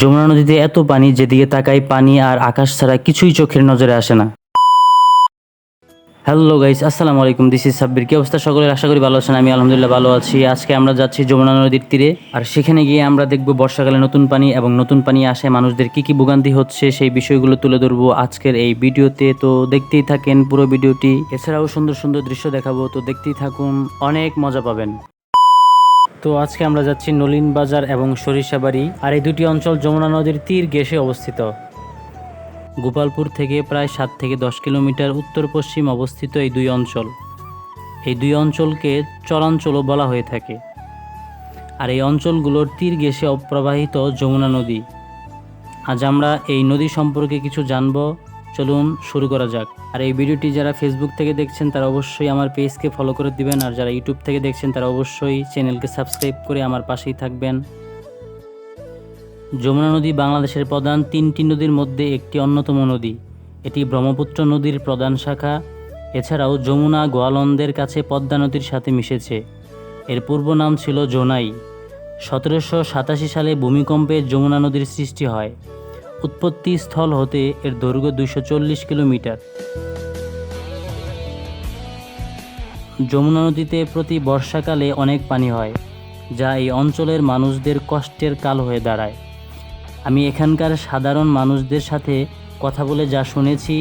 যমুনা নদীতে এত পানি যেদিকে তাকাই পানি আর আকাশ ছাড়া কিছুই চোখের নজরে আসে না। হ্যালো গাইস আসসালামু আলাইকুম দিস ইজ সাব্বির। কি অবস্থা সকলের? আশা করি ভালো আছেন, আমি আলহামদুলিল্লাহ ভালো আছি। আজকে আমরা যাচ্ছি যমুনা নদীর তীরে, আর সেখানে গিয়ে আমরা দেখব বর্ষাকালে নতুন পানি এবং নতুন পানি আসে, মানুষদের কি কি ভোগান্তি হচ্ছে, সেই বিষয়গুলো তুলে ধরবো আজকের এই ভিডিওতে। তো দেখতেই থাকেন পুরো ভিডিওটি, এছাড়াও সুন্দর সুন্দর দৃশ্য দেখাবো, তো দেখতেই থাকুন, অনেক মজা পাবেন। তো আজকে আমরা যাচ্ছি নলিন বাজার এবং সরিষাবাড়ি, আর এই দুটি অঞ্চল যমুনা নদীর তীর ঘেঁষে অবস্থিত। গোপালপুর থেকে প্রায় সাত থেকে দশ কিলোমিটার উত্তর পশ্চিম অবস্থিত এই দুই অঞ্চল। এই দুই অঞ্চলকে চরাঞ্চলও বলা হয়ে থাকে। আর এই অঞ্চলগুলোর তীর গেসে প্রবাহিত যমুনা নদী। আজ আমরা এই নদী সম্পর্কে কিছু জানব। চলুন শুরু করা যাক। আর এই ভিডিওটি যারা ফেসবুক থেকে দেখছেন, তারা অবশ্যই আমার পেজকে ফলো করে দিবেন। আর যারা ইউটিউব থেকে দেখছেন, তারা অবশ্যই চ্যানেলকে সাবস্ক্রাইব করে আমার পাশেই থাকবেন। যমুনা নদী বাংলাদেশের প্রধান তিনটি নদীর মধ্যে একটি অন্যতম নদী। এটি ব্রহ্মপুত্র নদীর প্রধান শাখা। এছাড়াও যমুনা গোয়ালন্দের কাছে পদ্মা নদীর সাথে মিশেছে। এর পূর্ব নাম ছিল জোনাই। সতেরোশো সাতাশি সালে ভূমিকম্পে যমুনা নদীর সৃষ্টি হয়। উৎপত্তি স্থল হতে এর দৈর্ঘ্য দুইশো চল্লিশ কিলোমিটার। যমুনা নদীতে প্রতি বর্ষাকালে অনেক পানি হয়, যা এই অঞ্চলের মানুষদের কষ্টের কাল হয়ে দাঁড়ায়। আমি এখানকার সাধারণ মানুষদের সাথে কথা বলে যা শুনেছি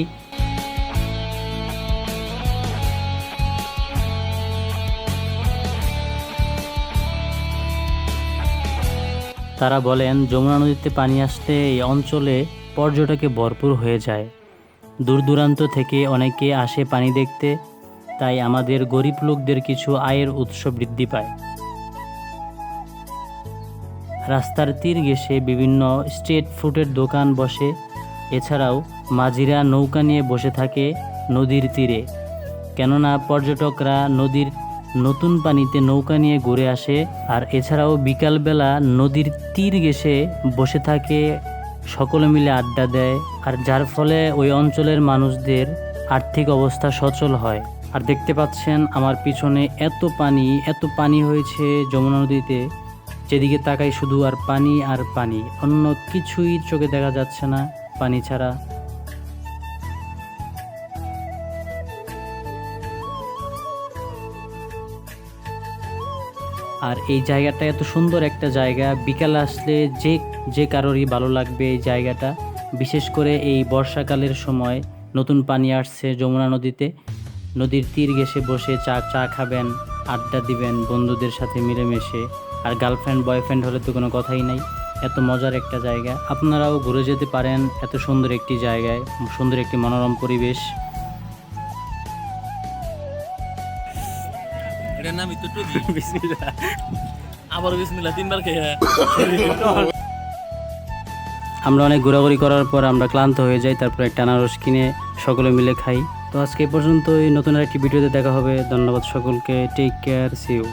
তারা বলেন, যমুনা নদীতে পানি আসলে এই অঞ্চলে পর্যটকে ভরপুর হয়ে যায়। দূর দূরান্ত থেকে অনেকে আসে পানি দেখতে, তাই আমাদের গরিব লোকদের কিছু আয়ের উৎস বৃদ্ধি পায়। রাস্তার তীর ঘেঁষে বিভিন্ন স্ট্রিট ফুডের দোকান বসে, এছাড়াও মাঝিরা নৌকা নিয়ে বসে থাকে নদীর তীরে। কেননা পর্যটকরা নদীর নতুন পানিতে নৌকা নিয়ে ঘুরে আসে, আর এছাড়াও বিকালবেলা নদীর তীর ঘেঁষে বসে থাকে, সকলে মিলে আড্ডা দেয়, আর যার ফলে ওই অঞ্চলের মানুষদের আর্থিক অবস্থা সচল হয়। আর দেখতে পাচ্ছেন আমার পিছনে এত পানি এত পানি হয়েছে যমুনা নদীতে। যেদিকে তাকাই শুধু আর পানি আর পানি, অন্য কিছুই চোখে দেখা যাচ্ছে না পানি ছাড়া। আর এই জায়গাটা এত সুন্দর একটা জায়গা। বিকাল আসলে যে যে কারোরই ভালো লাগবে এই জায়গাটা। বিশেষ করে এই বর্ষাকালের সময় নতুন পানি আসছে যমুনা নদীতে। নদীর তীর ঘেসে বসে চা চা খাবেন, আড্ডা দিবেন বন্ধুদের সাথে মিলেমিশে। আর গার্লফ্রেন্ড বয়ফ্রেন্ড হলে তো কোনো কথাই নাই। এত মজার একটা জায়গা। আপনারাও ঘুরে যেতে পারেন এত সুন্দর একটি জায়গায়, সুন্দর একটি মনোরম পরিবেশ। এটার নাম তো টুবি আবার বিসমিল্লাহ তিনবার খেয়ে আমরা অনেক ঘোরাঘুরি করার পর আমরা ক্লান্ত হয়ে যাই তারপরে টানা রস কিনে সকলে মিলে খাই। তো আজকে পর্যন্ত এই নতুন একটি ভিডিওতে দেখা হবে। ধন্যবাদ সকলকে টেক কেয়ার সিউ